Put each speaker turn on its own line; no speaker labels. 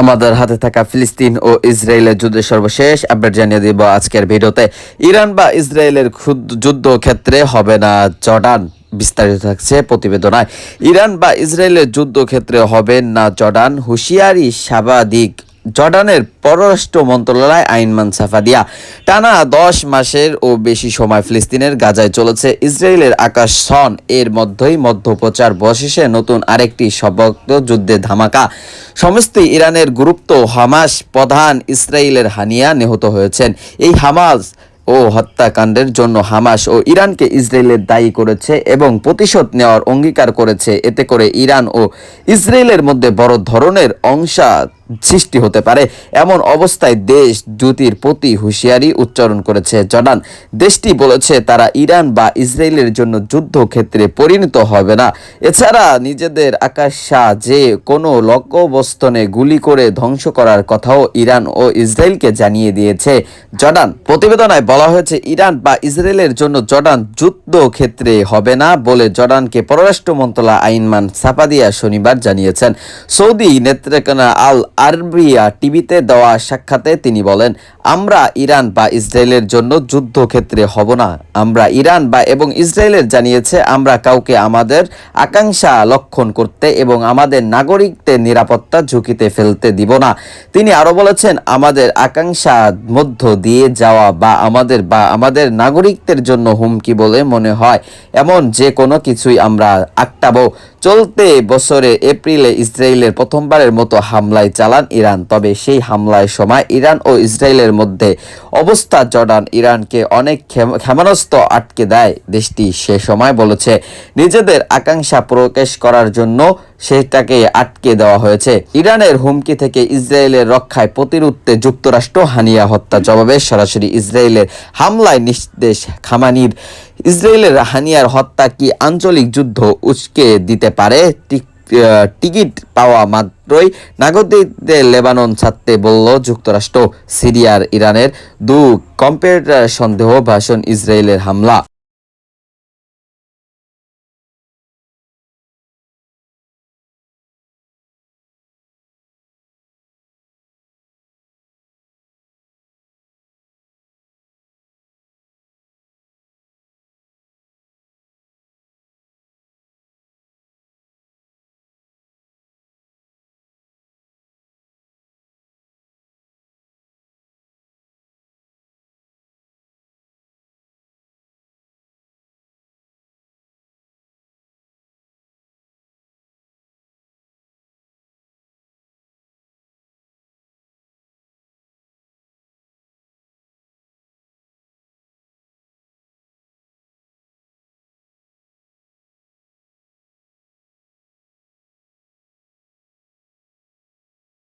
আমাদের হাতে থাকা ফিলিস্তিন ও ইসরায়েলের যুদ্ধের সর্বশেষ আপডেট জানিয়ে দিব আজকের ভিডিওতে। ইরান বা ইসরায়েলের যুদ্ধ যুদ্ধক্ষেত্রে হবে না জর্ডান, বিস্তারিত থাকছে প্রতিবেদনায়। ইরান বা ইসরায়েলের যুদ্ধক্ষেত্রে হবে না জর্ডান, হুঁশিয়ারি স্বাভাবিক জর্ডানের পররাষ্ট্র মন্ত্রণালয় আইনমান সাফাদিয়া টানা দশ মাসের ও বেশি সময় ফিলিস্তিনের গাজায় চলেছে ইসরায়েলের আকাশ সন। এর মধ্যেই মধ্যপ্রচার বশেষে নতুন আরেকটি সবক্ত যুদ্ধে ধামাকা। সমস্ত ইরানের গুরুত্ব হামাস প্রধান ইসরায়েলের হানিয়া নিহত হয়েছেন। এই হামাস ও হত্যাকাণ্ডের জন্য হামাস ও ইরানকে ইসরায়েলের দায়ী করেছে এবং প্রতিশোধ নেওয়ার অঙ্গীকার করেছে। এতে করে ইরান ও ইসরায়েলের মধ্যে বড় ধরনের অংশা সৃষ্টি হতে পারে। এমন অবস্থায় দেশ জুতির প্রতি হুঁশিয়ারি উচ্চারণ করেছে জর্ডান দেশটি বলেছে তারা ইরান বা ইসরায়েলের জন্য যুদ্ধক্ষেত্রে পরিণত হবে না। এছাড়া নিজেদের আকাশা যে কোনো লক্ষ্যবস্তনে গুলি করে ধ্বংস করার কথাও ইরান ও ইসরায়েলকে জানিয়ে দিয়েছে। জর্ডান প্রতিবেদনায় বলা হয়েছে, ইরান বা ইসরায়েলের জন্য জর্ডান যুদ্ধক্ষেত্রে হবে না বলে জর্ডানকে পররাষ্ট্র মন্ত্রণালয় আইনমান সাপাদিয়া শনিবার জানিয়েছেন। সৌদি নেত্রকোনা আল আরবিয়া টিভিতে দেওয়া সাক্ষাতে তিনি বলেন, আমরা ইরান বা ইসরায়েলের জন্য যুদ্ধক্ষেত্রে হব না। আমরা ইরান বা এবং ইসরায়েলের জানিয়েছে, আমরা কাউকে আমাদের আকাঙ্ক্ষা লক্ষণ করতে এবং আমাদের নাগরিকদের নিরাপত্তা ঝুঁকিতে ফেলতে দিব না। তিনি আরও বলেছেন, আমাদের আকাঙ্ক্ষা মধ্য দিয়ে যাওয়া বা আমাদের বা আমাদের নাগরিকদের জন্য হুমকি বলে মনে হয়। এমন যে কোনো কিছুই আমরা আটকাবো চলতে বছরে এপ্রিলে ইসরায়েলের প্রথমবারের মতো হামলায় চালান ইরান, তবে সেই হামলায় সময় ইরান ও ইসরায়েলের মধ্যে অবস্থা জর্ডান ইরানকে অনেক ক্ষেম- ক্ষেমনস্ত আটকে দেয়। দেশটি সে সময় বলেছে, নিজেদের আকাঙ্ক্ষা প্রকাশ করার জন্য সেটাকে আটকে দেওয়া হয়েছে। ইরানের হুমকি থেকে ইসরায়েলের রক্ষায় প্রতিরুদ্ধে যুক্তরাষ্ট্র হানিয়া হত্যা জবাবে সরাসরি ইসরায়েলের হামলায় নির্দেশ খামানির। ইসরায়েলের হানিয়ার হত্যা কি আঞ্চলিক যুদ্ধ উস্কে দিতে পারে টিকিট পাওয়া মাত্রই নাগরিকদের লেবানন ছাড়তে বলল যুক্তরাষ্ট্র। সিরিয়ার ইরানের দু কম্পিউটার সন্দেহ ভাষণ ইসরায়েলের হামলা।